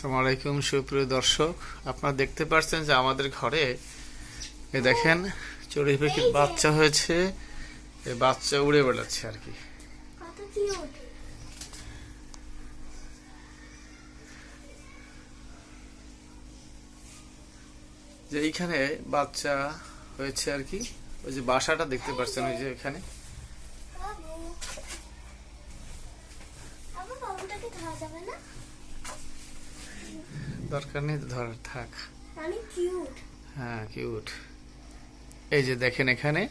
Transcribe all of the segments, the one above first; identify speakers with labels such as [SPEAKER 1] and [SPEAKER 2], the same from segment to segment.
[SPEAKER 1] আসসালামু আলাইকুম সুপ্রিয় দর্শক। আপনারা দেখতে পাচ্ছেন যে আমাদের ঘরে এ দেখেন চড়ুই পাখির বাচ্চা হয়েছে। এই বাচ্চা উড়ে বেড়াচ্ছে আর কি। যে এইখানে বাচ্চা হয়েছে আর কি। ওই যে বাসাটা দেখতে পাচ্ছেন ওই যে এখানে।
[SPEAKER 2] যাবে না?
[SPEAKER 1] দরকার নেই ধর থাক।
[SPEAKER 2] অনেক কিউট
[SPEAKER 1] হ্যাঁ কিউট এই যে দেখেন এখানে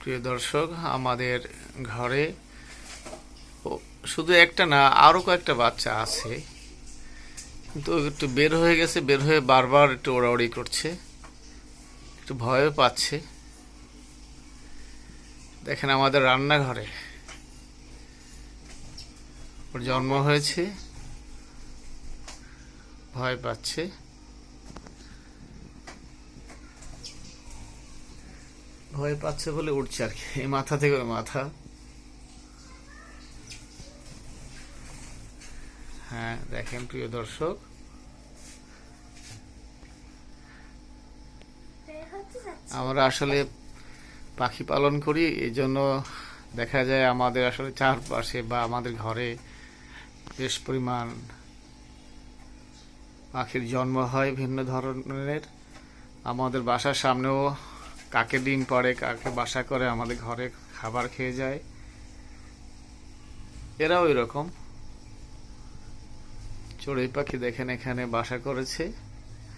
[SPEAKER 1] প্রিয় দর্শক আমাদের ঘরে শুধু একটা না আরও কয়েকটা বাচ্চা আছে। কিন্তু একটু বের হয়ে গেছে বের হয়ে বারবার একটু ওড়াউড়ি করছে। একটু ভয়ও পাচ্ছে। দেখেন আমাদের রান্নাঘরে ওর জন্ম হয়েছে। ভয় পাচ্ছে। ভয় পাচ্ছে বলে উঠছে আর কি। এই মাথা থেকে ওই মাথা। হ্যাঁ দেখেন প্রিয় দর্শক। আমরা আসলে পাখি পালন করি এই জন্য দেখা যায় আমাদের আসলে চারপাশে বা আমাদের ঘরে বেশ পরিমাণ পাখির জন্ম হয় ভিন্ন ধরনের। আমাদের বাসার সামনেও কাকে ডিম পড়ে, কাকে বাসা করে, আমাদের ঘরে খাবার খেয়ে যায়। এরাও এরকম। চড়ুই পাখি দেখেন এখানে বাসা করেছে।